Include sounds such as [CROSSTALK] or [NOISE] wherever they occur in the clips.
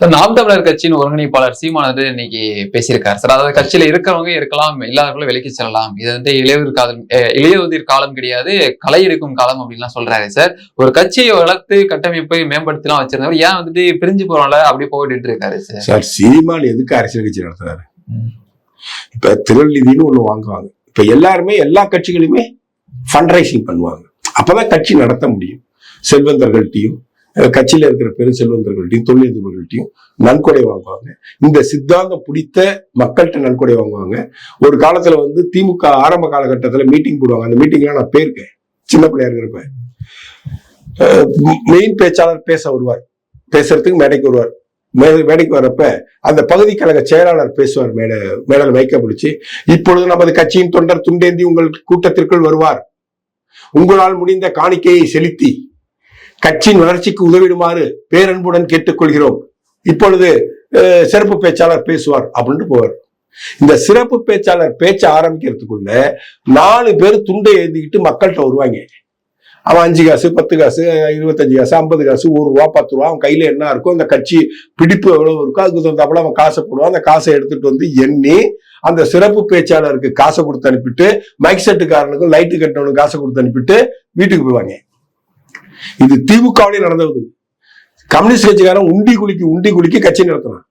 Sir நாம் தமிழர் கட்சியின் ஒருங்கிணைப்பாளர் சீமானது வந்து இன்னைக்கு பேசியிருக்காரு. சார் அதாவது கட்சியில இருக்கிறவங்க இருக்கலாம் எல்லாருக்குள்ளும் விலக்கி செல்லலாம். இது வந்து இளையவர் காலம் இளையவதிர் காலம் கிடையாது களை எடுக்கும் காலம் அப்படின்லாம் சொல்றாரு சார். ஒரு கட்சியை வளர்த்து கட்டமைப்பை மேம்படுத்தலாம் வச்சிருந்தவர் ஏன் வந்துட்டு பிரிஞ்சு போறோம்ல அப்படி போயிட்டு இருக்காரு சார். சார் சீமான் எதுக்கு அரசியல் கட்சி நடத்துறாரு? இப்ப திருநெல்வேலின்னு ஒண்ணு வாங்குவாங்க. இப்ப எல்லாருமே எல்லா கட்சிகளுமே ஃபண்ட் ரைசிங் பண்ணுவாங்க. அப்பதான் கட்சி நடத்த முடியும். செல்வந்தர்கள்ட்டையும் கட்சியில இருக்கிற பெருஞ்செல்வந்தர்கள்ட்டையும் தொழிலதிபர்கள்ட்டையும் நன்கொடை வாங்குவாங்க. இந்த சித்தாந்தம் பிடித்த மக்கள்கிட்ட நன்கொடை வாங்குவாங்க. ஒரு காலத்துல வந்து திமுக ஆரம்ப காலகட்டத்தில் மீட்டிங் போடுவாங்க. அந்த மீட்டிங்லாம் நான் போயிருக்கேன். சின்ன பிள்ளையா இருக்கிறப்ப. மெயின் பேச்சாளர் பேச வருவார். பேசுறதுக்கு மேடைக்கு வருவார். மேடை மேடைக்கு வர்றப்ப அந்த பகுதி கழக செயலாளர் பேசுவார். மேடை மேடல் வைக்க பிடிச்சி. இப்பொழுது நமது கட்சியின் தொண்டர் துண்டேந்தி உங்கள் கூட்டத்திற்குள் வருவார். உங்களால் முடிந்த காணிக்கையை செலுத்தி கட்சியின் வளர்ச்சிக்கு உதவிடுமாறு பேரன்புடன் கேட்டுக்கொள்கிறோம். இப்பொழுது சிறப்பு பேச்சாளர் பேசுவார் அப்படின்ட்டு போவார். இந்த சிறப்பு பேச்சாளர் பேச்ச ஆரம்பிக்கிறதுக்குள்ள நாலு பேர் துண்டை எழுதிக்கிட்டு மக்கள்கிட்ட வருவாங்க. அவன் அஞ்சு காசு பத்து காசு இருபத்தஞ்சு காசு ஐம்பது காசு ஒரு ரூபா பத்து ரூபா அவன் கையில என்ன இருக்கோ அந்த கட்சி பிடிப்பு எவ்வளவு இருக்கோ அதுக்கு தகுந்தாப்புல அவன் காசை போடுவான். அந்த காசை எடுத்துட்டு வந்து எண்ணி அந்த சிறப்பு பேச்சாளருக்கு காசை கொடுத்து அனுப்பிட்டு மைக் செட்டுக்காரனுக்கும் லைட்டு கட்டினவனுக்கு காசை கொடுத்து அனுப்பிட்டு வீட்டுக்கு போவாங்க இது திமுகவிலே நடந்தது. கம்யூனிஸ்ட் கட்சிக்காரன் உண்டி குளிக்கு உண்டி குளிக்கு கட்சி நடத்தினான்.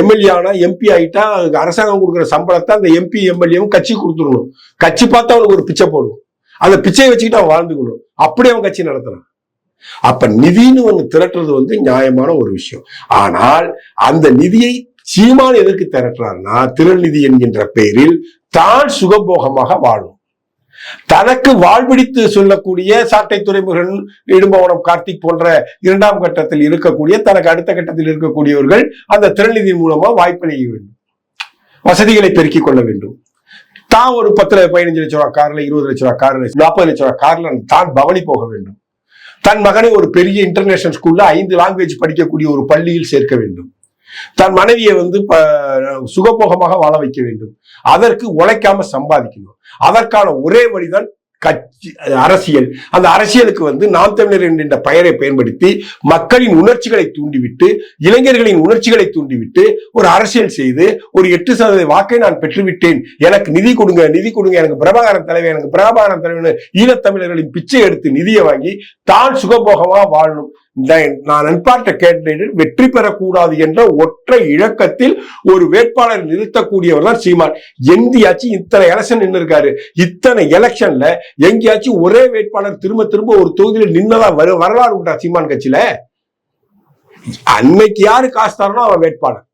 எம்எல்ஏ ஆனா எம்பி ஆயிட்டா அதுக்கு அரசாங்கம் கொடுக்குற சம்பளத்தை அந்த எம்பி எம்எல்ஏவும் கட்சி கொடுத்துடணும். கட்சி பார்த்தா அவனுக்கு ஒரு பிச்சை போடும். அந்த பிச்சையை வச்சுக்கிட்டு அவன் வாழ்ந்துக்கணும். அப்படி அவன் கட்சி நடத்துறான் அப்ப நிதின்னு ஒண்ணு திரட்டுறது வந்து நியாயமான ஒரு விஷயம். ஆனால் அந்த நிதியை சீமான் எதற்கு திரட்டுறாருன்னா திருநிதி என்கின்ற பெயரில் தான் சுகபோகமாக வாழும். தனக்கு வாழ்பிடித்து சொல்லக்கூடிய சாட்டை துறைமுகன் இடும்பவனம் கார்த்திக் போன்ற இரண்டாம் கட்டத்தில் இருக்கக்கூடிய தனக்கு அடுத்த கட்டத்தில் இருக்கக்கூடியவர்கள் அந்த திறநிதி மூலமா வாய்ப்பளிக்க வேண்டும். வசதிகளை பெருக்கிக் கொள்ள வேண்டும். தான் ஒரு பத்துல பதினஞ்சு லட்சம் ரூபாய் கார்ல இருபது லட்ச ரூபாய் கார்ல நாற்பது லட்சம் ரூபாய் கார்ல தான் பவனி போக வேண்டும். தன் மகனை ஒரு பெரிய இன்டர்நேஷனல் ஸ்கூல்ல ஐந்து லாங்குவேஜ் படிக்கக்கூடிய ஒரு பள்ளியில் சேர்க்க வேண்டும். தன் மனைவியை வந்து சுகபோகமாக வாழ வைக்க வேண்டும். அதற்கு உழைக்காம சம்பாதிக்கணும். அதற்கான ஒரே வழிதான் கட்சி அரசியல். அந்த அரசியலுக்கு வந்து நாம் தமிழர் என்கின்ற பெயரை பயன்படுத்தி மக்களின் உணர்ச்சிகளை தூண்டிவிட்டு இளைஞர்களின் உணர்ச்சிகளை தூண்டிவிட்டு ஒரு அரசியல் செய்து ஒரு எட்டு சதவீத வாக்கை நான் பெற்றுவிட்டேன். எனக்கு நிதி கொடுங்க நிதி கொடுங்க. எனக்கு பிரபாகரன் தலைவர் எனக்கு பிரபாகரன் தலைவர் ஈழத்தமிழர்களின் பிச்சை எடுத்து நிதியை வாங்கி தான் சுகபோகமா வாழணும். நான் நண்பார்ட்ட கேட்டேன் வெற்றி பெறக்கூடாது என்ற ஒற்றை இழக்கத்தில் ஒரு வேட்பாளர் நிறுத்தக்கூடியவர் தான் சீமான். எங்கேயாச்சும் இத்தனை எலெக்ஷன் நின்று இருக்காரு இத்தனை எலெக்ஷன்ல எங்கேயாச்சும் ஒரே வேட்பாளர் திரும்ப திரும்ப ஒரு தொகுதியில் நின்னதா வர வரலாறு உண்டா சீமான் கட்சியில? அன்னைக்கு யாரு காசு தரணும் அவன் வேட்பாளர்.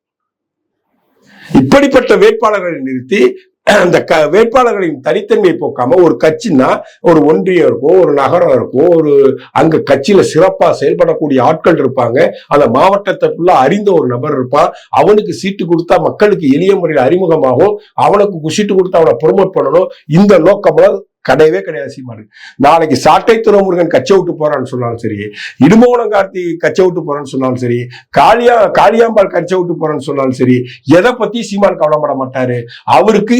இப்படிப்பட்ட வேட்பாளர்களை நிறுத்தி [CLEARS THROAT] அந்த க வேட்பாளர்களின் தனித்தன்மையை போக்காம ஒரு கட்சின்னா ஒரு ஒன்றியம் இருக்கும் ஒரு நகரம் இருக்கும் ஒரு அங்க கட்சியில சிறப்பா செயல்படக்கூடிய ஆட்கள் இருப்பாங்க. அந்த மாவட்டத்தை ஃபுல்லா அறிந்த ஒரு நபர் இருப்பான். அவனுக்கு சீட்டு கொடுத்தா மக்களுக்கு எளிய முறையில் அறிமுகமாகும். அவனுக்கு சீட்டு கொடுத்தா அவனை ப்ரொமோட் பண்ணணும். இந்த நோக்கம்லாம் கிடையவே கிடையாது சீமானு நாளைக்கு சாட்டை துறைமுருகன் கச்சை விட்டு போறான்னு சொன்னாலும் சரி இடுமோனம் கார்த்தி கச்சை விட்டு போறான்னு சொன்னாலும் சரி காளியா காளியாம்பாள் கச்சை விட்டு போறான்னு சொன்னாலும் சரி எதை பத்தி சீமான் கவலைப்பட மாட்டாரு? அவருக்கு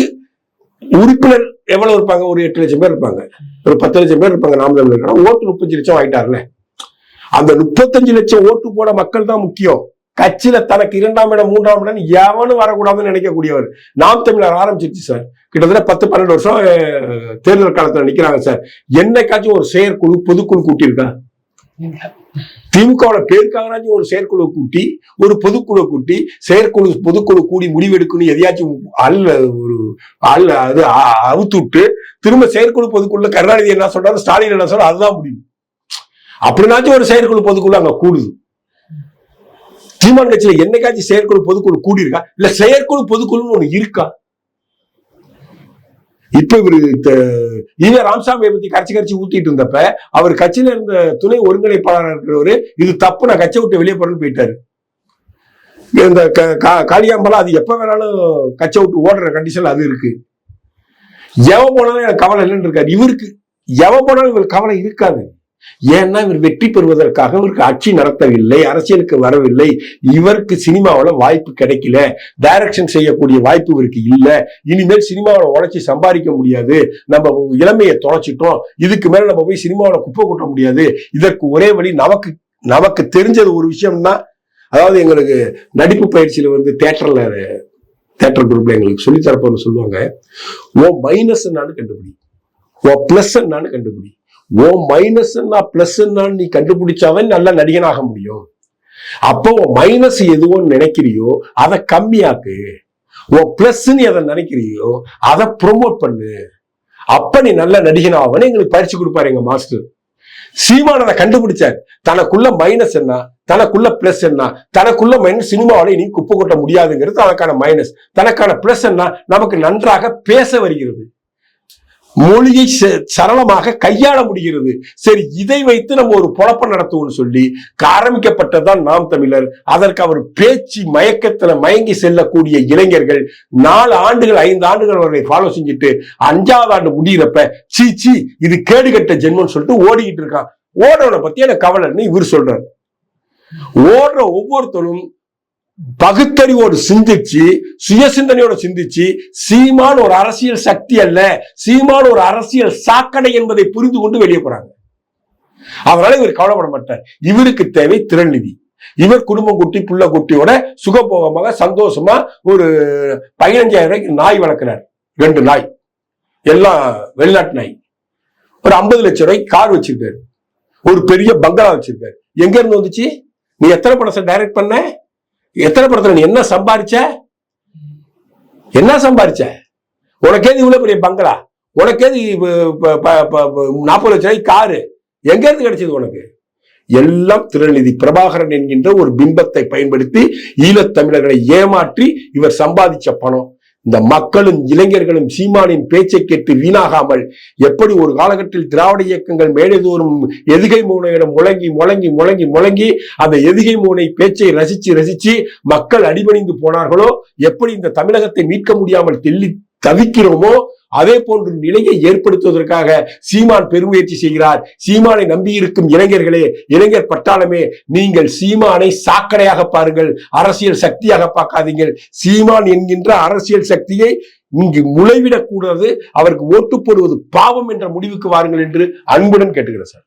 உறுப்பினர் எவ்வளவு இருப்பாங்க? ஒரு எட்டு லட்சம் பேர் இருப்பாங்க. ஒரு பத்து லட்சம் பேர் இருப்பாங்க நாம தமிழர் ஓட்டு முப்பத்தஞ்சு லட்சம் ஆயிட்டாருல அந்த முப்பத்தஞ்சு லட்சம் ஓட்டு போட மக்கள் தான் முக்கியம். கட்சியில தனக்கு இரண்டாம் இடம் மூன்றாம் இடம் எவனும் வரக்கூடாதுன்னு நினைக்கக்கூடியவர் நாம் தமிழர் ஆரம்பிச்சிருச்சு சார். கிட்டத்தட்ட பத்து பன்னெண்டு வருஷம் தேர்தல் காலத்துல நிக்கிறாங்க சார். என்னைக்காச்சும் ஒரு செயற்குழு பொதுக்குழு கூட்டியிருக்கா? திமுகவோட பேருக்காகனாச்சும் ஒரு செயற்குழு கூட்டி ஒரு பொதுக்குழு கூட்டி செயற்குழு பொதுக்குழு கூடி முடிவெடுக்கணும் எதையாச்சும் அல்ல ஒரு அல்ல அது அவுத்து விட்டு திரும்ப செயற்குழு பொதுக்குழுல கருணாநிதி என்ன சொல்றாரு ஸ்டாலின் என்ன சொல்றாரு அதுதான் முடியும் அப்படின்னாச்சும் ஒரு செயற்குழு பொதுக்குழு அங்க கூடுது. சீமான் கட்சியில என்னைக்காச்சும் செயற்குழு பொதுக்குழு கூடி இருக்கா இல்ல செயற்குழு பொதுக்குழுன்னு ஒண்ணு இருக்கா? இப்ப இவரு ஈவே ராமசாமியை பத்தி கரைச்சி கரைச்சி ஊத்திட்டு இருந்தப்ப அவர் கட்சியில இருந்த துணை ஒருங்கிணைப்பாளர் இருக்கிறவரு இது தப்பு நான் கட்சியை விட்டு வெளியே போறேன்னு போயிட்டாரு. இந்த காளியாம்பலம் அது எப்ப வேணாலும் கட்சை விட்டு ஓடுற கண்டிஷன் அது இருக்கு. எவன் போனாலும் எனக்கு கவலை இல்லைன்னு இருக்காரு. இவருக்கு எவன் போனாலும் இவருக்கு கவலை இருக்காது. ஏன்னா இவர் வெற்றி பெறுவதற்காக இவருக்கு ஆட்சி நடத்தவில்லை அரசியலுக்கு வரவில்லை. இவருக்கு சினிமாவில் வாய்ப்பு கிடைக்கல. டைரக்ஷன் செய்யக்கூடிய வாய்ப்பு இவருக்கு இல்ல. இனிமேல் சினிமாவில் உழைச்சி சம்பாதிக்க முடியாது. நம்ம இளமையை தொலைச்சிட்டோம். இதுக்கு மேல நம்ம போய் சினிமாவில் குப்பை கொட்ட முடியாது. இதற்கு ஒரே வழி நமக்கு நமக்கு தெரிஞ்சது ஒரு விஷயம்னா அதாவது எங்களுக்கு நடிப்பு பயிற்சியில வந்து தேட்டரில் தேட்டர் குரூப்ல எங்களுக்கு சொல்லித்தரப்போன்னு சொல்லுவாங்க. ஓ மைனஸ் என்னான்னு கண்டுபிடி. ஓ பிளஸ் என்னான்னு கண்டுபிடி. ஓ மைனஸ் என்ன பிளஸ் நீ கண்டுபிடிச்சாதான் நல்ல நடிகனாக முடியும். அப்போ மைனஸ் எதுவோன்னு நினைக்கிறியோ அதை கம்மியாக்கு. உன் பிளஸ்ன்னு எதை நினைக்கிறியோ அதை ப்ரொமோட் பண்ணு. அப்ப நீ நல்ல நடிகனாவன்னு எங்களுக்கு பயிற்சி கொடுப்பாரு எங்க மாஸ்டர் சீமான் அதை கண்டுபிடிச்சார். தனக்குள்ள மைனஸ் என்ன தனக்குள்ள பிளஸ் என்ன தனக்குள்ள மைனஸ் சினிமாவில நீ குப்பை கொட்ட முடியாதுங்கிறது தனக்கான மைனஸ் தனக்கான பிளஸ் என்ன நமக்கு நன்றாக பேச வருகிறது. மொழியை ச- சரளமாக கையாள முடிகிறது. சரி இதை வைத்து நம்ம ஒரு புழப்பம் நடத்துவோம்னு சொல்லி ஆரம்பிக்கப்பட்டதுதான் நாம் தமிழர். அதற்கு அவர் பேச்சு மயக்கத்துல மயங்கி செல்லக்கூடிய இளைஞர்கள் நாலு ஆண்டுகள் ஐந்து ஆண்டுகள் அவரை ஃபாலோ செஞ்சுட்டு அஞ்சாவது ஆண்டு முடியிறப்ப சீ சீ இது கேடுகட்ட ஜென்மம்னு சொல்லிட்டு ஓடிக்கிட்டு இருக்கான். ஓடுறவனை பத்தி எனக்கு கவலைன்னு இவர் சொல்றாரு. ஓடுற ஒவ்வொருத்தரும் பகுத்தறிவோடு சிந்திச்சு சுயசிந்தனையோடு சிந்திச்சு சீமான் ஒரு அரசியல் சக்தி அல்ல சீமான் ஒரு அரசியல் சாக்கடை என்பதை புரிந்து கொண்டு வெளியே போறாங்க. அவரால் இவர் கவலைப்பட மாட்டார். இவருக்கு தேவை திறன்நிதி இவர் குடும்பம் குட்டி புள்ள குட்டியோட சுகபோகமாக சந்தோஷமா ஒரு பதினஞ்சாயிரம் ரூபாய்க்கு நாய் வளர்க்கிறார். ரெண்டு நாய். எல்லாம் வெளிநாட்டு நாய். ஒரு ஐம்பது லட்சம் ரூபாய்க்கு கார் வச்சிருக்காரு. ஒரு பெரிய பங்களா வச்சிருக்காரு. எங்க இருந்து வந்துச்சு? நீ எத்தனை படத்தை டைரக்ட் பண்ண? எத்தனை படத்துல நீ என்ன சம்பாரிச்ச? என்ன சம்பாரிச்ச? உனக்கேது இவ்வளவு பெரிய பங்களா? உனக்கேது நாற்பது லட்சம் ரூபாய்க்கு காரு? எங்க இருந்து கிடைச்சது உனக்கு? எல்லாம் திருநிதி பிரபாகரன் என்கின்ற ஒரு பிம்பத்தை பயன்படுத்தி ஈழத்தமிழர்களை ஏமாற்றி இவர் சம்பாதிச்ச பணம். இந்த மக்களும் இளைஞர்களும் சீமானின் பேச்சை கேட்டு வீணாகாமல் எப்படி ஒரு காலகட்டத்தில் திராவிட இயக்கங்கள் மேடைதோறும் எதுகை மூனையிடம் முழங்கி முழங்கி முழங்கி முழங்கி அந்த எதுகை மூனை பேச்சை ரசிச்சு ரசிச்சு மக்கள் அடிபணிந்து போனார்களோ எப்படி இந்த தமிழகத்தை மீட்க முடியாமல் தெல்லி தவிக்கிறோமோ அதே போன்ற நிலையை ஏற்படுத்துவதற்காக சீமான் பெருமுயற்சி செய்கிறார். சீமானை நம்பியிருக்கும் இளைஞர்களே இளைஞர் பட்டாளமே நீங்கள் சீமானை சாக்கடையாக பாருங்கள் அரசியல் சக்தியாக பார்க்காதீங்கள். சீமான் என்கின்ற அரசியல் சக்தியை இங்கு முளைவிடக் கூடாது அவருக்கு ஓட்டு போடுவது பாவம் என்ற முடிவுக்கு வாருங்கள் என்று அன்புடன் கேட்டுக்கிறேன் சார்.